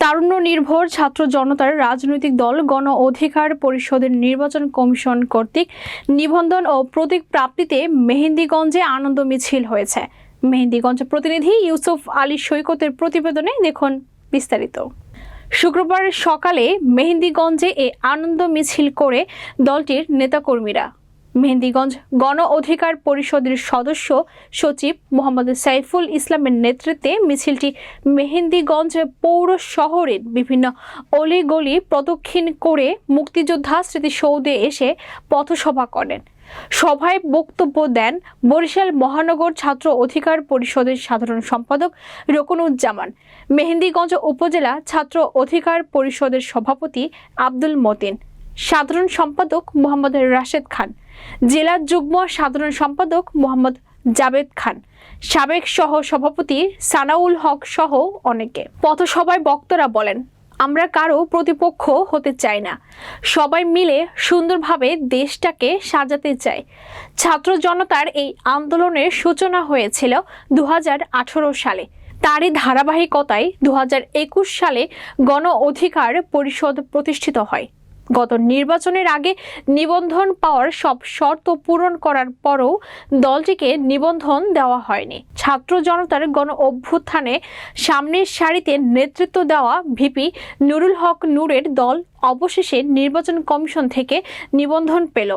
তারুণ্য নির্ভর ছাত্র জনতার রাজনৈতিক দল, গণ অধিকার পরিষদের নির্বাচন কমিশন কর্তৃক নিবন্ধন ও প্রতীক প্রাপ্তিতে মেহেন্দিগঞ্জে আনন্দ মিছিল হয়েছে। মেহেন্দিগঞ্জ প্রতিনিধি ইউসুফ আলী সৈকতের প্রতিবেদনে দেখুন বিস্তারিত। শুক্রবার সকালে মেহেন্দিগঞ্জে এ আনন্দ মিছিল করে দলটির নেতাকর্মীরা মেহেন্দিগঞ্জ গণ অধিকার পরিষদের সদস্য সচিব মোহাম্মদ সাইফুল ইসলামের নেতৃত্বে মিছিলটি মেহেন্দিগঞ্জ পৌর শহরের বিভিন্ন অলিগলি প্রদক্ষিণ করে মুক্তিযোদ্ধা স্মৃতিসৌধে এসে পথসভা করেন। সভায় বক্তব্য দেন বরিশাল মহানগর ছাত্র অধিকার পরিষদের সাধারণ সম্পাদক রকুনুজ্জামান, মেহেন্দিগঞ্জ উপজেলা ছাত্র অধিকার পরিষদের সভাপতি আব্দুল মতিন সাধারণ সম্পাদক মোহাম্মদ রাশেদ খান। জেলা যুগ্ম সাধারণ সম্পাদক মোহাম্মদ জাবেদ খান। সাবেক সহ সভাপতি সানাউল হক সহ অনেকে। পথসভায় বক্তরা বলেন, আমরা কারও প্রতিপক্ষ হতে চাই না। সবাই মিলে সুন্দরভাবে দেশটাকে সাজাতে চাই। ছাত্র জনতার এই আন্দোলনের সূচনা হয়েছিল দু হাজার আঠারো সালে। তারই ধারাবাহিকতায় দু হাজার একুশ সালে গণ অধিকার পরিষদ প্রতিষ্ঠিত হয়। গত নির্বাচনের আগে নিবন্ধন পাওয়ার সব শর্ত পূরণ করার পরও দলটিকে নিবন্ধন দেওয়া হয়নি। ছাত্র জনতার গণ অভ্যুত্থানে সামনের সারিতে নেতৃত্ব দেওয়া ভিপি নুরুল হক নূরের দল অবশেষে নির্বাচন কমিশন থেকে নিবন্ধন পেল।